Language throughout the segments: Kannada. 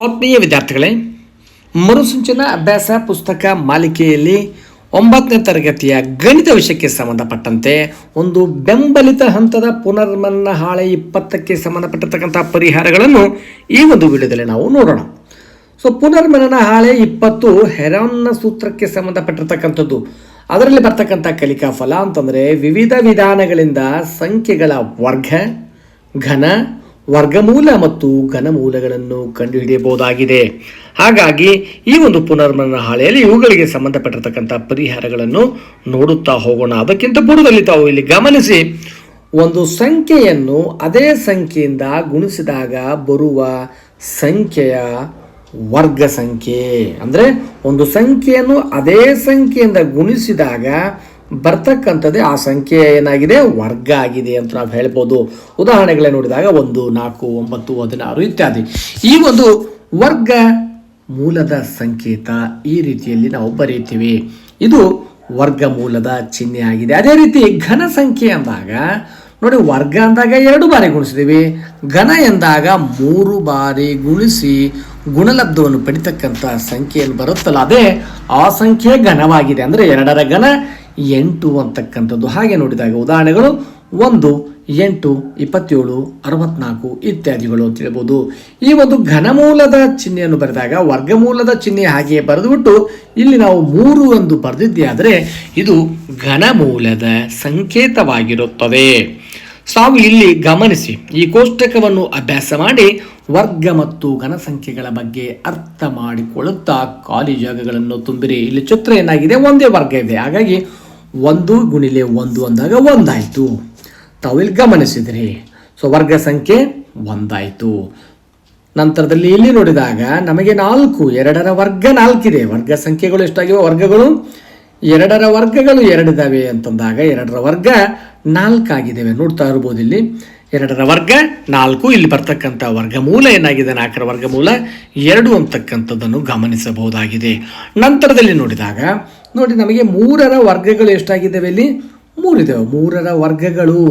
ಆತ್ಮೀಯ ವಿದ್ಯಾರ್ಥಿಗಳೇ, ಮರುಸೂಚನಾ ಅಭ್ಯಾಸ ಪುಸ್ತಕ ಮಾಲಿಕೆಯಲ್ಲಿ ಒಂಬತ್ತನೇ ತರಗತಿಯ ಗಣಿತ ವಿಷಯಕ್ಕೆ ಸಂಬಂಧಪಟ್ಟಂತೆ ಒಂದು ಬೆಂಬಲಿತ ಹಂತದ ಪುನರ್ಮನ್ನ ಹಾಳೆ ಇಪ್ಪತ್ತಕ್ಕೆ ಸಂಬಂಧಪಟ್ಟಿರ್ತಕ್ಕಂಥ ಪರಿಹಾರಗಳನ್ನು ಈ ಒಂದು ವಿಡಿಯೋದಲ್ಲಿ ನಾವು ನೋಡೋಣ. ಸೊ ಪುನರ್ಮನನ ಹಾಳೆ ಇಪ್ಪತ್ತು ಹೆರಾನ್ನ ಸೂತ್ರಕ್ಕೆ ಸಂಬಂಧಪಟ್ಟಿರ್ತಕ್ಕಂಥದ್ದು. ಅದರಲ್ಲಿ ಬರ್ತಕ್ಕಂಥ ಕಲಿಕಾ ಫಲ ಅಂತಂದರೆ ವಿವಿಧ ವಿಧಾನಗಳಿಂದ ಸಂಖ್ಯೆಗಳ ವರ್ಗ, ಘನ ವರ್ಗಮೂಲ ಮತ್ತು ಘನಮೂಲಗಳನ್ನು ಕಂಡುಹಿಡಿಯಬಹುದಾಗಿದೆ. ಹಾಗಾಗಿ ಈ ಒಂದು ಪುನರ್ಮನನ ಹಾಳೆಯಲ್ಲಿ ಇವುಗಳಿಗೆ ಸಂಬಂಧಪಟ್ಟಿರತಕ್ಕಂಥ ಪರಿಹಾರಗಳನ್ನು ನೋಡುತ್ತಾ ಹೋಗೋಣ. ಅದಕ್ಕಿಂತ ಪೂರ್ವದಲ್ಲಿ ತಾವು ಇಲ್ಲಿ ಗಮನಿಸಿ, ಒಂದು ಸಂಖ್ಯೆಯನ್ನು ಅದೇ ಸಂಖ್ಯೆಯಿಂದ ಗುಣಿಸಿದಾಗ ಬರುವ ಸಂಖ್ಯೆಯ ವರ್ಗ ಸಂಖ್ಯೆ ಅಂದರೆ ಒಂದು ಸಂಖ್ಯೆಯನ್ನು ಅದೇ ಸಂಖ್ಯೆಯಿಂದ ಗುಣಿಸಿದಾಗ ಬರ್ತಕ್ಕಂಥದ್ದೇ ಆ ಸಂಖ್ಯೆ ಏನಾಗಿದೆ? ವರ್ಗ ಆಗಿದೆ ಅಂತ ನಾವು ಹೇಳ್ಬೋದು. ಉದಾಹರಣೆಗಳೇ ನೋಡಿದಾಗ ಒಂದು, ನಾಲ್ಕು, ಒಂಬತ್ತು, ಹದಿನಾರು ಇತ್ಯಾದಿ. ಈ ಒಂದು ವರ್ಗ ಮೂಲದ ಸಂಕೇತ ಈ ರೀತಿಯಲ್ಲಿ ನಾವು ಬರೆಯುತ್ತೀವಿ ಇದು ವರ್ಗ ಮೂಲದ ಚಿಹ್ನೆ ಆಗಿದೆ. ಅದೇ ರೀತಿ ಘನ ಸಂಖ್ಯೆ ಅಂದಾಗ, ನೋಡಿ ವರ್ಗ ಅಂದಾಗ ಎರಡು ಬಾರಿ ಗುಣಿಸಿದ್ದೀವಿ ಘನ ಎಂದಾಗ ಮೂರು ಬಾರಿ ಗುಣಿಸಿ ಗುಣಲಬ್ಧವನ್ನು ಪಡಿತಕ್ಕಂಥ ಸಂಖ್ಯೆಯನ್ನು ಬರುತ್ತಲ್ಲ, ಅದೇ ಆ ಸಂಖ್ಯೆ ಘನವಾಗಿದೆ. ಅಂದರೆ ಎರಡರ ಘನ ಎಂಟು ಅಂತಕ್ಕಂಥದ್ದು. ಹಾಗೆ ನೋಡಿದಾಗ ಉದಾಹರಣೆಗಳು ಒಂದು, ಎಂಟು, ಇಪ್ಪತ್ತೇಳು, ಅರವತ್ನಾಲ್ಕು ಇತ್ಯಾದಿಗಳು ಅಂತ ಹೇಳ್ಬೋದು. ಈ ಒಂದು ಘನಮೂಲದ ಚಿಹ್ನೆಯನ್ನು ಬರೆದಾಗ ವರ್ಗಮೂಲದ ಚಿಹ್ನೆ ಹಾಗೆಯೇ ಬರೆದುಬಿಟ್ಟು ಇಲ್ಲಿ ನಾವು ಮೂರು ಎಂದು ಬರೆದಿದ್ದೇ ಆದರೆ ಇದು ಘನಮೂಲದ ಸಂಕೇತವಾಗಿರುತ್ತದೆ. ತಾವು ಇಲ್ಲಿ ಗಮನಿಸಿ, ಈ ಕೋಷ್ಟಕವನ್ನು ಅಭ್ಯಾಸ ಮಾಡಿ ವರ್ಗ ಮತ್ತು ಘನಸಂಖ್ಯೆಗಳ ಬಗ್ಗೆ ಅರ್ಥ ಮಾಡಿಕೊಳ್ಳುತ್ತಾ ಖಾಲಿ ಜಾಗಗಳನ್ನು ತುಂಬಿರಿ. ಇಲ್ಲಿ ಚಿತ್ರ ಏನಾಗಿದೆ? ಒಂದೇ ವರ್ಗ ಇದೆ. ಹಾಗಾಗಿ ಒಂದು ಗುಣಿಲೆ ಒಂದು ಅಂದಾಗ ಒಂದಾಯಿತು. ತಾವು ಇಲ್ಲಿ ಗಮನಿಸಿದ್ರಿ. ಸೊ ವರ್ಗ ಸಂಖ್ಯೆ ಒಂದಾಯಿತು. ನಂತರದಲ್ಲಿ ಇಲ್ಲಿ ನೋಡಿದಾಗ ನಮಗೆ ನಾಲ್ಕು, ಎರಡರ ವರ್ಗ ನಾಲ್ಕಿದೆ. ವರ್ಗ ಸಂಖ್ಯೆಗಳು ಎಷ್ಟಾಗಿವೆ? ವರ್ಗಗಳು ಎರಡರ ವರ್ಗಗಳು ಎರಡಿದಾವೆ ಅಂತಂದಾಗ ಎರಡರ ವರ್ಗ ನಾಲ್ಕಾಗಿದ್ದಾವೆ ನೋಡ್ತಾ ಇರ್ಬೋದು ಇಲ್ಲಿ. ಎರಡರ ವರ್ಗ ನಾಲ್ಕು. ಇಲ್ಲಿ ಬರ್ತಕ್ಕಂಥ ವರ್ಗಮೂಲ ಏನಾಗಿದೆ? ನಾಲ್ಕರ ವರ್ಗಮೂಲ ಎರಡು ಅಂತಕ್ಕಂಥದ್ದನ್ನು ಗಮನಿಸಬಹುದಾಗಿದೆ. ನಂತರದಲ್ಲಿ ನೋಡಿದಾಗ ನೋಡಿ, ನಮಗೆ ಮೂರರ ವರ್ಗಗಳು ಎಷ್ಟಾಗಿದ್ದಾವೆ ಇಲ್ಲಿ? ಮೂರಿದ್ದಾವೆ ಮೂರರ ವರ್ಗಗಳು.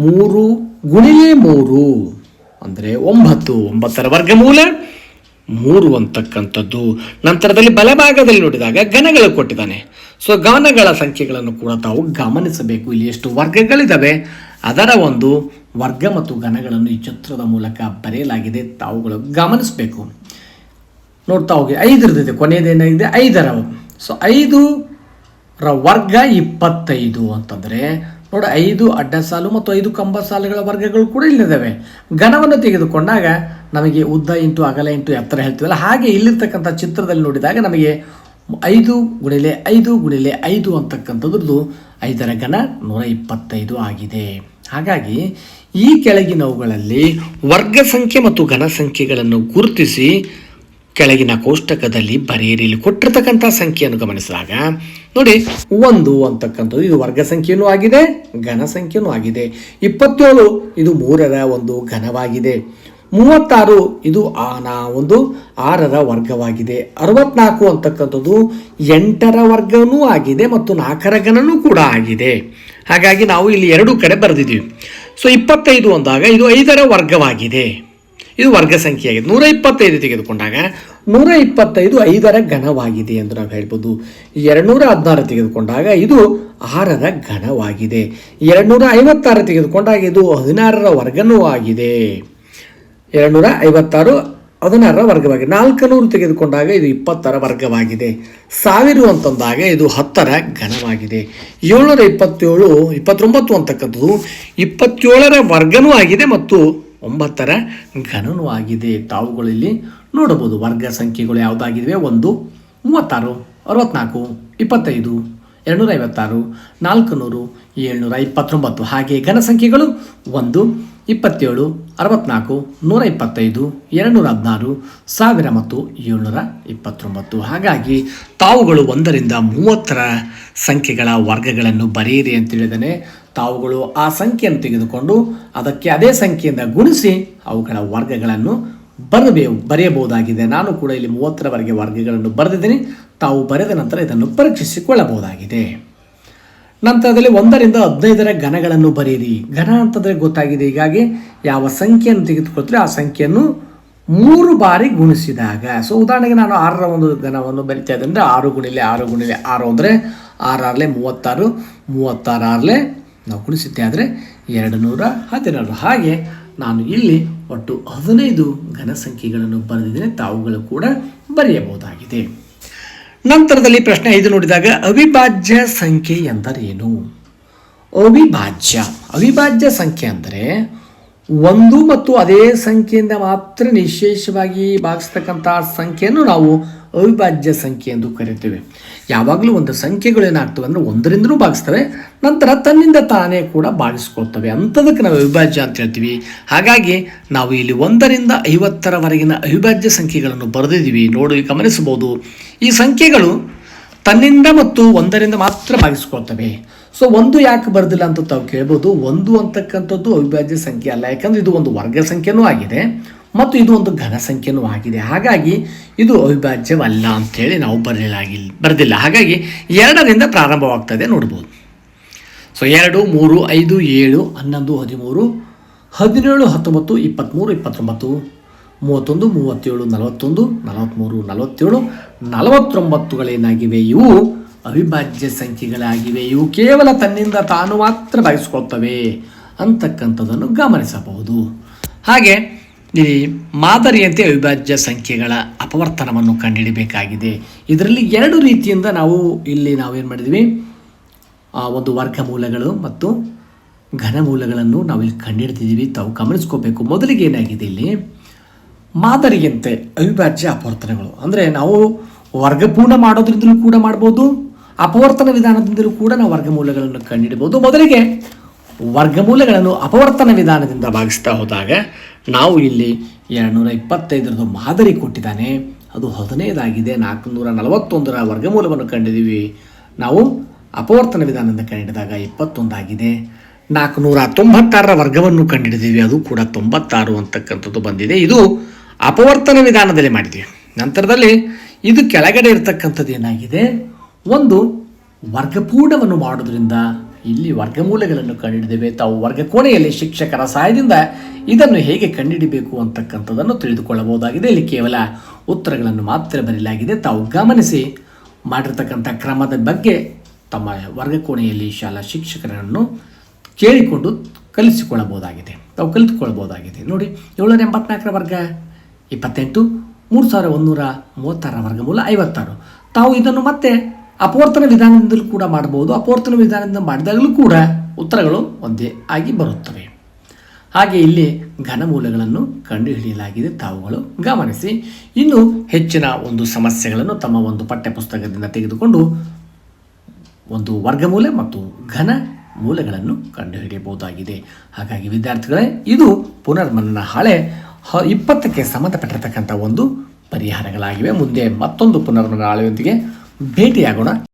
ಮೂರು ಗುಣಿಲೆ ಮೂರು. ಅಂದರೆ ಒಂಬತ್ತು. ಒಂಬತ್ತರ ವರ್ಗಮೂಲ ಮೂರು ಅಂತಕ್ಕಂಥದ್ದು. ನಂತರದಲ್ಲಿ ಬಲಭಾಗದಲ್ಲಿ ನೋಡಿದಾಗ ಗಣಗಳು ಕೊಟ್ಟಿದ್ದಾನೆ. ಸೊ ಘನಗಳ ಸಂಖ್ಯೆಗಳನ್ನು ಕೂಡ ತಾವು ಗಮನಿಸಬೇಕು. ಇಲ್ಲಿ ಎಷ್ಟು ವರ್ಗಗಳಿದ್ದಾವೆ? ಅದರ ಒಂದು ವರ್ಗ ಮತ್ತು ಗಣಗಳನ್ನು ಈ ಚಿತ್ರದ ಮೂಲಕ ಬರೆಯಲಾಗಿದೆ. ತಾವುಗಳು ಗಮನಿಸಬೇಕು. ನೋಡ್ತಾ ಹೋಗಿ. ಐದರದಿದೆ ಕೊನೆಯದೇನಾಗಿದೆ? ಐದರ. ಸೊ ಐದು ರ ವರ್ಗ ಇಪ್ಪತ್ತೈದು ಅಂತಂದರೆ, ನೋಡಿ, ಐದು ಅಡ್ಡ ಸಾಲು ಮತ್ತು ಐದು ಕಂಬ ಸಾಲುಗಳ ವರ್ಗಗಳು ಕೂಡ ಇಲ್ಲಿದ್ದಾವೆ. ಘನವನ್ನು ತೆಗೆದುಕೊಂಡಾಗ ನಮಗೆ ಉದ್ದ ಇಂಟು ಅಗಲ ಇಂಟು ಎತ್ತರ ಹೇಳ್ತೀವಲ್ಲ, ಹಾಗೆ ಇಲ್ಲಿರ್ತಕ್ಕಂಥ ಚಿತ್ರದಲ್ಲಿ ನೋಡಿದಾಗ ನಮಗೆ ಐದು ಗುಣಿಲೆ ಐದು ಗುಣಿಲೆ ಐದು ಅಂತಕ್ಕಂಥದ್ರದ್ದು ಐದರ ಘನ ನೂರ ಇಪ್ಪತ್ತೈದು ಆಗಿದೆ. ಹಾಗಾಗಿ ಈ ಕೆಳಗಿನವುಗಳಲ್ಲಿ ವರ್ಗ ಸಂಖ್ಯೆ ಮತ್ತು ಘನ ಸಂಖ್ಯೆಗಳನ್ನು ಗುರುತಿಸಿ ಕೆಳಗಿನ ಕೋಷ್ಟಕದಲ್ಲಿ ಬರೆಯಿರಿ ಕೊಟ್ಟಿರತಕ್ಕಂಥ ಸಂಖ್ಯೆಯನ್ನು ಗಮನಿಸಿದಾಗ, ನೋಡಿ, ಒಂದು ಅಂತಕ್ಕಂಥದ್ದು, ಇದು ವರ್ಗ ಸಂಖ್ಯೆಯೂ ಆಗಿದೆ, ಘನ ಸಂಖ್ಯೆಯೂ ಆಗಿದೆ. ಇಪ್ಪತ್ತೇಳು, ಇದು ಮೂರರ ಒಂದು ಘನವಾಗಿದೆ. ಮೂವತ್ತಾರು, ಇದು ಆನ ಒಂದು ಆರರ ವರ್ಗವಾಗಿದೆ. ಅರವತ್ನಾಲ್ಕು ಅಂತಕ್ಕಂಥದ್ದು ಎಂಟರ ವರ್ಗವೂ ಆಗಿದೆ ಮತ್ತು ನಾಲ್ಕರ ಘನನೂ ಕೂಡ ಆಗಿದೆ. ಹಾಗಾಗಿ ನಾವು ಇಲ್ಲಿ ಎರಡು ಕಡೆ ಬರೆದಿದ್ದೀವಿ. ಸೊ ಇಪ್ಪತ್ತೈದು ಅಂದಾಗ ಇದು ಐದರ ವರ್ಗವಾಗಿದೆ. ಇದು ವರ್ಗ ಸಂಖ್ಯೆಯಾಗಿದೆ ನೂರ ಇಪ್ಪತ್ತೈದು ತೆಗೆದುಕೊಂಡಾಗ ನೂರ ಇಪ್ಪತ್ತೈದು ಐದರ ಘನವಾಗಿದೆ ಎಂದು ನಾವು ಹೇಳ್ಬೋದು. ಎರಡುನೂರ ಹದಿನಾರು ತೆಗೆದುಕೊಂಡಾಗ ಇದು ಆರರ ಘನವಾಗಿದೆ. ಎರಡುನೂರ ಐವತ್ತಾರು ತೆಗೆದುಕೊಂಡಾಗ ಇದು ಹದಿನಾರರ ವರ್ಗನೂ ಆಗಿದೆ. ಎರಡುನೂರ ಐವತ್ತಾರು ಹದಿನಾರರ ವರ್ಗವಾಗಿದೆ. ನಾಲ್ಕು ನೂರು ತೆಗೆದುಕೊಂಡಾಗ ಇದು ಇಪ್ಪತ್ತರ ವರ್ಗವಾಗಿದೆ. ಸಾವಿರ ಅಂತಂದಾಗ ಇದು ಹತ್ತರ ಘನವಾಗಿದೆ. ಏಳ್ನೂರ ಇಪ್ಪತ್ತೇಳು, ಇಪ್ಪತ್ತೊಂಬತ್ತು ಅಂತಕ್ಕಂಥದ್ದು ಇಪ್ಪತ್ತೇಳರ ವರ್ಗನೂ ಆಗಿದೆ ಮತ್ತು ಒಂಬತ್ತರ ಘನನು ಆಗಿದೆ ತಾವುಗಳಲ್ಲಿ ನೋಡಬಹುದು ವರ್ಗ ಸಂಖ್ಯೆಗಳು ಯಾವುದಾಗಿವೆ? ಒಂದು, ಮೂವತ್ತಾರು, ಅರವತ್ನಾಲ್ಕು, ಇಪ್ಪತ್ತೈದು ಎರಡುನೂರ ಐವತ್ತಾರು ನಾಲ್ಕು ನೂರು ಏಳ್ನೂರ ಇಪ್ಪತ್ತೊಂಬತ್ತು ಹಾಗೆ ಘನ ಸಂಖ್ಯೆಗಳು ಒಂದು, ಇಪ್ಪತ್ತೇಳು, ಅರವತ್ನಾಲ್ಕು ನೂರ ಇಪ್ಪತ್ತೈದು ಎರಡುನೂರ ಹದಿನಾರು ಸಾವಿರ ಮತ್ತು ಏಳ್ನೂರ ಇಪ್ಪತ್ತೊಂಬತ್ತು ಹಾಗಾಗಿ ತಾವುಗಳು ಒಂದರಿಂದ ಮೂವತ್ತರ ಸಂಖ್ಯೆಗಳ ವರ್ಗಗಳನ್ನು ಬರೆಯಿರಿ ಅಂತ ಹೇಳಿದಾನೆ ತಾವುಗಳು ಆ ಸಂಖ್ಯೆಯನ್ನು ತೆಗೆದುಕೊಂಡು ಅದಕ್ಕೆ ಅದೇ ಸಂಖ್ಯೆಯಿಂದ ಗುಣಿಸಿ ಅವುಗಳ ವರ್ಗಗಳನ್ನು ಬರಬೇ ಬರೆಯಬಹುದಾಗಿದೆ. ನಾನು ಕೂಡ ಇಲ್ಲಿ ಮೂವತ್ತರವರೆಗೆ ವರ್ಗಗಳನ್ನು ಬರೆದಿದ್ದೀನಿ. ತಾವು ಬರೆದ ನಂತರ ಇದನ್ನು ಪರೀಕ್ಷಿಸಿಕೊಳ್ಳಬಹುದಾಗಿದೆ. ನಂತರದಲ್ಲಿ ಒಂದರಿಂದ ಹದಿನೈದರ ಘನಗಳನ್ನು ಬರೆಯಿರಿ. ಘನ ಅಂತಂದರೆ ಗೊತ್ತಾಗಿದೆ. ಹೀಗಾಗಿ ಯಾವ ಸಂಖ್ಯೆಯನ್ನು ತೆಗೆದುಕೊಳ್ತೀರಿ ಆ ಸಂಖ್ಯೆಯನ್ನು ಮೂರು ಬಾರಿ ಗುಣಿಸಿದಾಗ. ಸೊ ಉದಾಹರಣೆಗೆ ನಾನು ಆರರ ಒಂದು ಘನವನ್ನು ಬರಿತಾ ಅಂದರೆ ಆರು ಗುಣಿಲೆ ಆರು ಗುಣಿಲೆ ಆರು ಅಂದರೆ ಆರಾರಲೆ ಮೂವತ್ತಾರು ಮೂವತ್ತಾರಾರಲೆ ನಾವು ಗುಣಿಸಿದ್ದೆ ಆದರೆ ಎರಡು ನೂರ ಹದಿನಾರು. ಹಾಗೆ ನಾನು ಇಲ್ಲಿ ಒಟ್ಟು ಹದಿನೈದು ಘನ ಸಂಖ್ಯೆಗಳನ್ನು ಬರೆದಿದ್ದೇನೆ. ತಾವುಗಳು ಕೂಡ ಬರೆಯಬಹುದಾಗಿದೆ. ನಂತರದಲ್ಲಿ ಪ್ರಶ್ನೆ ಐದು ನೋಡಿದಾಗ, ಅವಿಭಾಜ್ಯ ಸಂಖ್ಯೆ ಎಂದರೇನು? ಅವಿಭಾಜ್ಯ. ಅವಿಭಾಜ್ಯ ಸಂಖ್ಯೆ ಅಂದರೆ ಒಂದು ಮತ್ತು ಅದೇ ಸಂಖ್ಯೆಯಿಂದ ಮಾತ್ರ ನಿಶೇಷವಾಗಿ ಭಾಗಿಸ್ತಕ್ಕಂಥ ಸಂಖ್ಯೆಯನ್ನು ನಾವು ಅವಿಭಾಜ್ಯ ಸಂಖ್ಯೆ ಎಂದು ಕರಿತೇವೆ ಯಾವಾಗಲೂ ಒಂದು ಸಂಖ್ಯೆಗಳು ಏನಾಗ್ತವೆ ಅಂದರೆ ಒಂದರಿಂದಲೂ ಭಾಗಿಸ್ತವೆ, ನಂತರ ತನ್ನಿಂದ ತಾನೇ ಕೂಡ ಭಾಗಿಸ್ಕೊಳ್ತವೆ. ಅಂಥದಕ್ಕೆ ನಾವು ಅವಿಭಾಜ್ಯ ಅಂತ ಹೇಳ್ತೀವಿ. ಹಾಗಾಗಿ ನಾವು ಇಲ್ಲಿ ಒಂದರಿಂದ ಐವತ್ತರವರೆಗಿನ ಅವಿಭಾಜ್ಯ ಸಂಖ್ಯೆಗಳನ್ನು ಬರೆದಿದ್ದೀವಿ. ನೋಡಿ, ಗಮನಿಸಬಹುದು. ಈ ಸಂಖ್ಯೆಗಳು ತನ್ನಿಂದ ಮತ್ತು ಒಂದರಿಂದ ಮಾತ್ರ ಭಾಗಿಸ್ಕೊಳ್ತವೆ. ಸೊ ಒಂದು ಯಾಕೆ ಬರೆದಿಲ್ಲ ಅಂತ ತಾವು ಕೇಳ್ಬೋದು. ಒಂದು ಅಂತಕ್ಕಂಥದ್ದು ಅವಿಭಾಜ್ಯ ಸಂಖ್ಯೆ ಅಲ್ಲ. ಯಾಕಂದರೆ ಇದು ಒಂದು ವರ್ಗ ಸಂಖ್ಯೆನೂ ಆಗಿದೆ. ಮತ್ತು ಇದು ಒಂದು ಘನ ಸಂಖ್ಯೆನೂ ಆಗಿದೆ. ಹಾಗಾಗಿ ಇದು ಅವಿಭಾಜ್ಯವಲ್ಲ ಅಂಥೇಳಿ ನಾವು ಬರೆಯಲಾಗಿಲ್ಲ ಬರೆದಿಲ್ಲ. ಹಾಗಾಗಿ ಎರಡರಿಂದ ಪ್ರಾರಂಭವಾಗ್ತದೆ ನೋಡ್ಬೋದು. ಸೊ ಎರಡು, ಮೂರು, ಐದು, ಏಳು, ಹನ್ನೊಂದು, ಹದಿಮೂರು, ಹದಿನೇಳು, ಹತ್ತೊಂಬತ್ತು ಇಪ್ಪತ್ತ್ಮೂರು ಇಪ್ಪತ್ತೊಂಬತ್ತು, ಮೂವತ್ತೊಂದು, ಮೂವತ್ತೇಳು, ನಲವತ್ತೊಂದು ನಲವತ್ತ್ಮೂರು ನಲವತ್ತೇಳು, ನಲವತ್ತೊಂಬತ್ತುಗಳೇನಾಗಿವೆ? ಇವು ಅವಿಭಾಜ್ಯ ಸಂಖ್ಯೆಗಳಾಗಿವೆ. ಇವು ಕೇವಲ ತನ್ನಿಂದ ತಾನು ಮಾತ್ರ ಭಾಗಿಸ್ಕೊಳ್ತವೆ ಅಂತಕ್ಕಂಥದ್ದನ್ನು ಗಮನಿಸಬಹುದು. ಹಾಗೆ ಈ ಮಾದರಿಯಂತೆ ಅವಿಭಾಜ್ಯ ಸಂಖ್ಯೆಗಳ ಅಪವರ್ತನವನ್ನು ಕಂಡುಹಿಡಬೇಕಾಗಿದೆ ಇದರಲ್ಲಿ ಎರಡು ರೀತಿಯಿಂದ ನಾವು ಇಲ್ಲಿ ನಾವೇನು ಮಾಡಿದ್ವಿ? ಒಂದು ವರ್ಗಮೂಲಗಳು ಮತ್ತು ಘನಮೂಲಗಳನ್ನು ನಾವಿಲ್ಲಿ ಕಂಡುಹಿಡ್ತಿದ್ದೀವಿ ತಾವು ಗಮನಿಸ್ಕೋಬೇಕು. ಮೊದಲಿಗೆ ಏನಾಗಿದೆ ಇಲ್ಲಿ? ಮಾದರಿಯಂತೆ ಅವಿಭಾಜ್ಯ ಅಪವರ್ತನಗಳು. ಅಂದರೆ ನಾವು ವರ್ಗಪೂರ್ಣ ಮಾಡೋದ್ರಿಂದಲೂ ಕೂಡ ಮಾಡ್ಬೋದು, ಅಪವರ್ತನ ವಿಧಾನದಿಂದಲೂ ಕೂಡ ನಾವು ವರ್ಗಮೂಲಗಳನ್ನು ಕಂಡುಹಿಡಬಹುದು ಮೊದಲಿಗೆ ವರ್ಗಮೂಲಗಳನ್ನು ಅಪವರ್ತನ ವಿಧಾನದಿಂದ ಭಾಗಿಸ್ತಾ ಹೋದಾಗ ನಾವು ಇಲ್ಲಿ ಎರಡುನೂರ ಇಪ್ಪತ್ತೈದರದ್ದು ಮಾದರಿ ಕೊಟ್ಟಿದ್ದಾನೆ. ಅದು ಹದಿನೈದಾಗಿದೆ. ನಾಲ್ಕುನೂರ ನಲವತ್ತೊಂದರ ವರ್ಗಮೂಲವನ್ನು ಕಂಡಿದ್ದೀವಿ. ನಾವು ಅಪವರ್ತನ ವಿಧಾನದಿಂದ ಕಂಡಿಡಿದಾಗ ಇಪ್ಪತ್ತೊಂದಾಗಿದೆ. ನಾಲ್ಕುನೂರ ತೊಂಬತ್ತಾರರ ವರ್ಗವನ್ನು ಕಂಡುಹಿಡಿದೀವಿ ಅದು ಕೂಡ ತೊಂಬತ್ತಾರು ಅಂತಕ್ಕಂಥದ್ದು ಬಂದಿದೆ. ಇದು ಅಪವರ್ತನ ವಿಧಾನದಲ್ಲಿ ಮಾಡಿದ್ವಿ ನಂತರದಲ್ಲಿ ಇದು ಕೆಳಗಡೆ ಇರತಕ್ಕಂಥದ್ದು ಏನಾಗಿದೆ? ಒಂದು ವರ್ಗಪೂರ್ಣವನ್ನು ಮಾಡೋದ್ರಿಂದ ಇಲ್ಲಿ ವರ್ಗಮೂಲಗಳನ್ನು ಕಂಡುಹಿಡಿದೇವೆ. ತಾವು ವರ್ಗಕೋಣೆಯಲ್ಲಿ ಶಿಕ್ಷಕರ ಸಹಾಯದಿಂದ ಇದನ್ನು ಹೇಗೆ ಕಂಡುಹಿಡಬೇಕು ಅಂತಕ್ಕಂಥದ್ದನ್ನು ತಿಳಿದುಕೊಳ್ಳಬಹುದಾಗಿದೆ. ಇಲ್ಲಿ ಕೇವಲ ಉತ್ತರಗಳನ್ನು ಮಾತ್ರ ಬರೆಯಲಾಗಿದೆ. ತಾವು ಗಮನಿಸಿ ಮಾಡಿರ್ತಕ್ಕಂಥ ಕ್ರಮದ ಬಗ್ಗೆ ತಮ್ಮ ವರ್ಗಕೋಣೆಯಲ್ಲಿ ಶಾಲಾ ಶಿಕ್ಷಕರನ್ನು ಕೇಳಿಕೊಂಡು ಕಲಿಸಿಕೊಳ್ಳಬಹುದಾಗಿದೆ. ತಾವು ಕಲಿತುಕೊಳ್ಳಬಹುದಾಗಿದೆ. ನೋಡಿ, ಏಳ್ನೂರ ಎಂಬತ್ನಾಲ್ಕರ ವರ್ಗ, ಇಪ್ಪತ್ತೆಂಟು, ಮೂರು ಸಾವಿರ ಒಂದೂರ ಮೂವತ್ತಾರರ ವರ್ಗಮೂಲ ಐವತ್ತಾರು. ತಾವು ಇದನ್ನು ಮತ್ತೆ ಅಪವರ್ತನ ವಿಧಾನದಿಂದಲೂ ಕೂಡ ಮಾಡಬಹುದು. ಅಪವರ್ತನ ವಿಧಾನದಿಂದ ಮಾಡಿದಾಗಲೂ ಕೂಡ ಉತ್ತರಗಳು ಒಂದೇ ಆಗಿ ಬರುತ್ತವೆ. ಹಾಗೆ ಇಲ್ಲಿ ಘನಮೂಲಗಳನ್ನು ಕಂಡುಹಿಡಿಯಲಾಗಿದೆ. ತಾವುಗಳು ಗಮನಿಸಿ. ಇನ್ನು ಹೆಚ್ಚಿನ ಒಂದು ಸಮಸ್ಯೆಗಳನ್ನು ತಮ್ಮ ಒಂದು ಪಠ್ಯಪುಸ್ತಕದಿಂದ ತೆಗೆದುಕೊಂಡು ಒಂದು ವರ್ಗಮೂಲ ಮತ್ತು ಘನ ಮೂಲಗಳನ್ನು ಕಂಡುಹಿಡಿಯಬಹುದಾಗಿದೆ. ಹಾಗಾಗಿ ವಿದ್ಯಾರ್ಥಿಗಳೇ, ಇದು ಪುನರ್ಮನನ ಹಾಳೆ. ಹ, ಇಪ್ಪತ್ತಕ್ಕೆ ಸಂಬಂಧಪಟ್ಟಿರತಕ್ಕಂಥ ಒಂದು ಪರಿಹಾರಗಳಾಗಿವೆ. ಮುಂದೆ ಮತ್ತೊಂದು ಪುನರ್ಮನ ಹಾಳೆಯೊಂದಿಗೆ ಭೇಟಿಯಾಗೋಣ